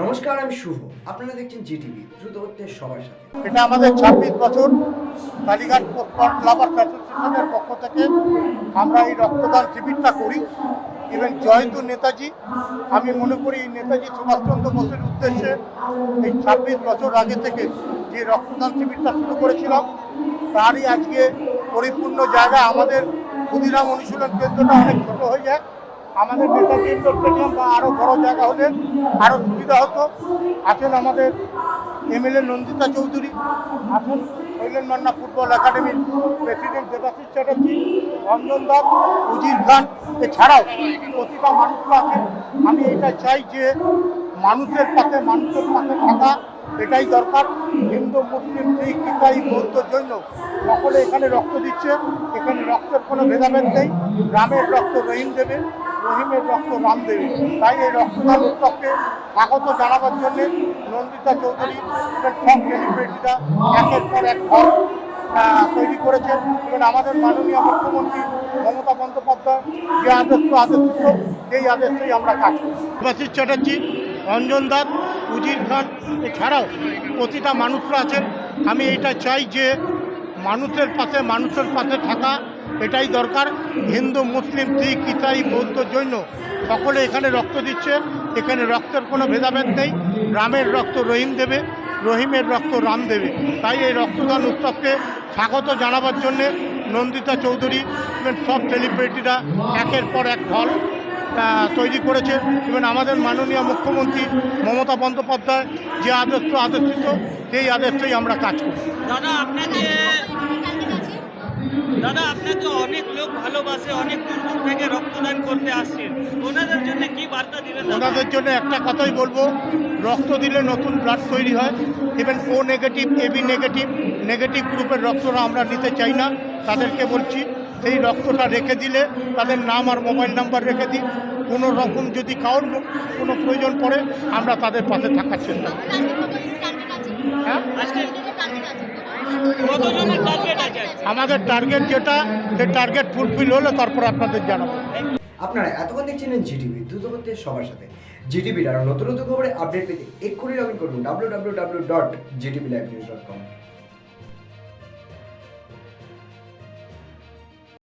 নমস্কার, আমি শুভ। আপনারা দেখছেন জিটিভি, দ্রুত হচ্ছে সবার সাথে। এটা আমাদের ছাব্বিশ বছর কালীঘাট স্পট লাভার্স পক্ষ থেকে আমরা এই রক্তদান শিবিরটা করি। এবং জয়ন্ত নেতাজি, আমি মনে করি এই নেতাজি সুভাষচন্দ্র বোসের উদ্দেশ্যে এই ছাব্বিশ বছর আগে থেকে যে রক্তদান শিবিরটা শুরু করেছিলাম, তারই আজকে পরিপূর্ণ জায়গা আমাদের ক্ষুদিরাম অনুশীলন কেন্দ্রটা অনেক ছোট হয়ে যায়। আমাদের নেতাজি ইন্ডোর স্টেডিয়াম বা আরও বড় জায়গা হলে আরও সুবিধা হতো। আছেন আমাদের এমএলএ নন্দিতা চৌধুরী আছেন শৈলেন মান্না ফুটবল একাডেমির প্রেসিডেন্ট দেবাশিস চ্যাটার্জি রঞ্জন দাস, উজির খান। এছাড়াও প্রতিটা মানুষরা আছেন। আমি এটা চাই যে মানুষের পাশে মানুষের পাশে থাকা এটাই দরকার। হিন্দু, মুসলিম, শিখ, ইসাই, বৌদ্ধ, জৈন সকলে এখানে রক্ত দিচ্ছে। এখানে রক্তের কোনো ভেদাভেদ নেই। রামের রক্ত রহিম দেবে। রহিমের রক্ত রাম দেবে তাই এই রক্তদান উৎসবকে স্বাগত জানাবার জন্য নন্দিতা চৌধুরী সব সেলিব্রিটিরা একের পর এক ঘর তৈরি করেছেন। এবং আমাদের মাননীয় মুখ্যমন্ত্রী মমতা বন্দ্যোপাধ্যায় যে আদর্শ আদর্শিত সেই আদর্শেই আমরা কাজ করি। দেবাশিস চ্যাটার্জি, রঞ্জন দাস, উজির খান এছাড়াও প্রতিটা মানুষরা আছেন। আমি এটা চাই যে মানুষের পাশে মানুষের পাশে থাকা এটাই দরকার। হিন্দু, মুসলিম, শিখ, ইসাই, বৌদ্ধ, জৈন সকলে এখানে রক্ত দিচ্ছে। এখানে রক্তের কোনো ভেদাভেদ নেই। রামের রক্ত রহিম দেবে, রহিমের রক্ত রাম দেবে। তাই এই রক্তদান উৎসবকে স্বাগত জানাবার জন্যে নন্দিতা চৌধুরী সব সেলিব্রিটিরা একের পর এক ঢল তৈরি করেছে। এবং আমাদের মাননীয় মুখ্যমন্ত্রী মমতা বন্দ্যোপাধ্যায় যে আদর্শ আদর্শিত, সেই আদর্শেই আমরা কাজ করি। দাদা, আপনাকে দাদা আপনাকে অনেক লোক ভালোবাসে অনেক দূর দূর থেকে রক্তদান করতে আসছেন ওনাদের জন্য কি বার্তা দিবেন ওনাদের জন্য একটা কথাই বলব রক্ত দিলে নতুন ব্লাড তৈরি হয়। Even O negative AB negative negative গ্রুপের রক্তটা আমরা নিতে চাই না। তাদেরকে বলছি সেই রক্তটা রেখে দিলে তাদের নাম আর মোবাইল নাম্বার রেখে দিই কোনো রকম যদি কারোর কোনো প্রয়োজন পড়ে আমরা তাদের পাশে থাকার চেষ্টা করি হ্যাঁ আজকে কতজনের টার্গেট আছে আজকে? আমাদের টার্গেট যেটা, সেই টার্গেট ফুলফিল হলে তারপর আপনাদের জানাব। আপনারা এতক্ষণ দেখছিলেন জিটিভি দ্রুত করতে সবার সাথে। জিটিভির আরও নতুন নতুন খবরে আপডেট পেতে এক্ষুনি লগ ইন করুন W W W dot Zee TV live news dot com